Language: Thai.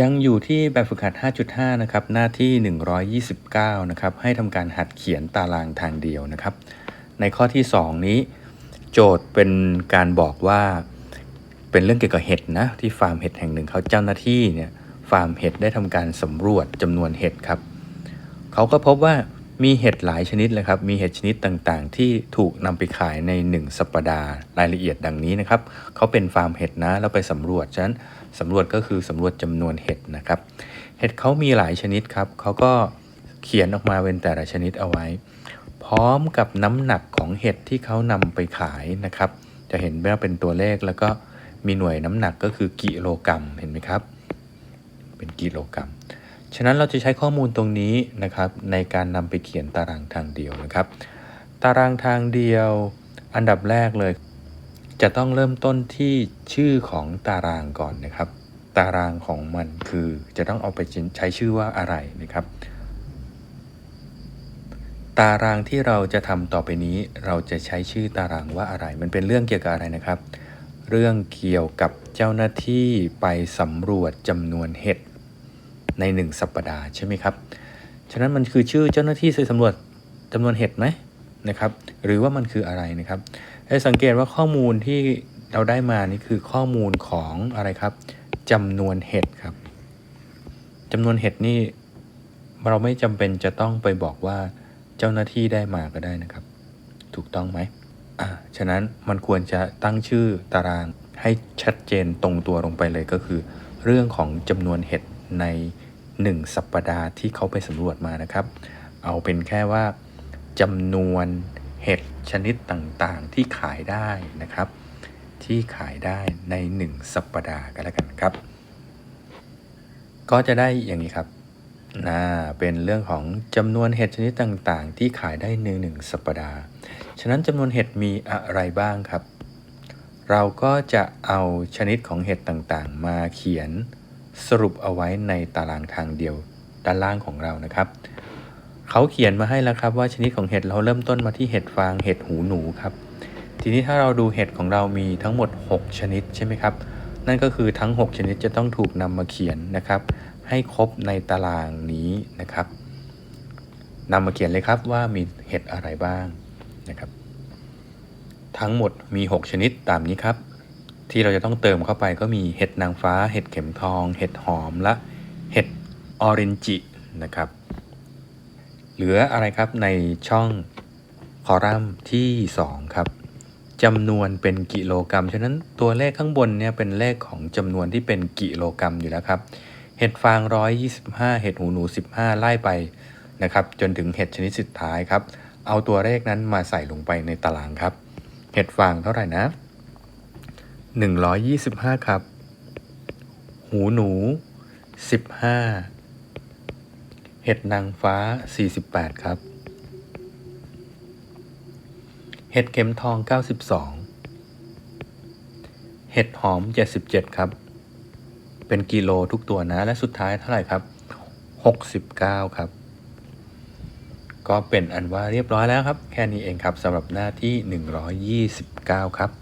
ยังอยู่ที่แบบฝึกหัด 5.5 นะครับ หน้าที่ 129 นะครับ ให้ทำการหัดเขียนตารางทางเดียวนะครับ ในข้อที่ 2 นี้ โจทย์เป็นการบอกว่า เป็นเรื่องเกี่ยวกับเห็ดนะ ที่ฟาร์มเห็ดแห่งหนึ่งเขาเจ้าหน้าที่เนี่ย ฟาร์มเห็ดได้ทำการสำรวจจำนวนเห็ดครับ เขาก็พบว่า มีเห็ดหลายชนิดเลยครับ มีเห็ดชนิดต่างๆ ที่ถูกนำไปขายใน 1 สัปดาห์รายละเอียดดังนี้นะครับเขาเป็นฟาร์มเห็ดนะแล้วไปสำรวจฉะนั้นสำรวจก็คือสำรวจจำนวนเห็ดนะครับ เห็ดเขามีหลายชนิดครับเขาก็เขียนออกมาเป็นแต่ละชนิดเอาไว้ พร้อมกับน้ำหนักของเห็ดที่เขานำไปขายนะครับ จะเห็นว่าเป็นตัวเลขแล้วก็มีหน่วยน้ำหนักก็คือกิโลกรัมเห็นไหมครับ เป็นกิโลกรัม ฉะนั้นเราจะใช้ข้อมูลตรงนี้นะครับในการนำไปเขียนตารางทางเดียวนะครับ ตารางทางเดียวอันดับแรกเลย จะต้องเริ่มต้นที่ชื่อของตารางก่อนนะครับ ตารางของมันคือจะต้องเอาไปใช้ชื่อว่าอะไรนะครับ ตารางที่เราจะทำต่อไปนี้ เราจะใช้ชื่อตารางว่าอะไร มันเป็นเรื่องเกี่ยวกับอะไรนะครับ เรื่องเกี่ยวกับเจ้าหน้าที่ไปสำรวจจำนวนเห็ด ใน 1 สัปดาห์ใช่ไหมครับ ฉะนั้นมันคือชื่อเจ้าหน้าที่ไปสำรวจจำนวนเห็ดไหมนะครับ หรือว่ามันคืออะไรนะครับให้สังเกตว่าข้อมูลที่เราได้มานี่คือข้อมูลของอะไรครับจำนวนเห็ดครับจำนวนเห็ดนี่เราไม่จำเป็นจะต้องไปบอกว่าเจ้าหน้าที่ได้มาก็ได้นะครับ ถูกต้องไหมอ่าฉะนั้นมันควรจะตั้งชื่อตารางให้ชัดเจนตรงตัวลงไปเลยก็คือ เรื่องของจำนวนเห็ด ใน 1 สัปดาห์ที่เขาไปสำรวจมานะครับ เอาเป็นแค่ว่าจำนวนเห็ดชนิดต่างๆที่ขายได้นะครับ ที่ขายได้ใน 1 สัปดาห์กันแล้วกันครับ ก็จะได้อย่างนี้ครับนะเป็นเรื่องของจำนวนเห็ดชนิดต่างๆ ที่ขายได้ในหนึ่งสัปดาห์ ฉะนั้นจำนวนเห็ดมีอะไรบ้างครับ เราก็จะเอาชนิดของเห็ดต่างๆ มาเขียน สรุปเอาไว้ในตารางทางเดียวด้านล่างของเรานะครับ เขาเขียนมาให้แล้วครับว่าชนิดของเห็ดเราเริ่มต้นมาที่เห็ดฟางเห็ดหูหนูครับ ทีนี้ถ้าเราดูเห็ดของเรามีทั้งหมด 6 ชนิดใช่ไหมครับ นั่นก็คือทั้ง 6 ชนิดจะต้องถูกนำมาเขียนนะครับ ให้ครบในตารางนี้นะครับนำมาเขียนเลยครับว่ามีเห็ดอะไรบ้างนะครับ ทั้งหมดมี 6 ชนิดตามนี้ครับ ที่เราจะต้องเติมเข้าไปก็มีเห็ดนางฟ้า เห็ดเข็มทอง เห็ดหอมและเห็ดออเรนจินะครับ เหลืออะไรครับในช่องคอลัมน์ที่ 2 ครับจำนวนเป็นกิโลกรัม ฉะนั้นตัวเลขข้างบนเนี่ยเป็นเลขของจำนวนที่เป็นกิโลกรัมอยู่แล้วครับ เห็ดฟาง 125 เห็ดหูหนู 15 ไล่ไปนะครับจนถึงเห็ดชนิดสุดท้ายครับ เอาตัวเลขนั้นมาใส่ลงไปในตารางครับ เห็ดฟางเท่าไหร่นะ 125 ครับ หูหนู 15 เห็ดนางฟ้า 48 ครับ เห็ดเข็มทอง 92 เห็ดหอม 77 ครับ เป็นกิโลทุกตัวนะ และสุดท้ายเท่าไหร่ครับ 69 ครับ ก็เป็นอันว่าเรียบร้อยแล้วครับ แค่นี้เองครับสำหรับหน้าที่ 129 ครับ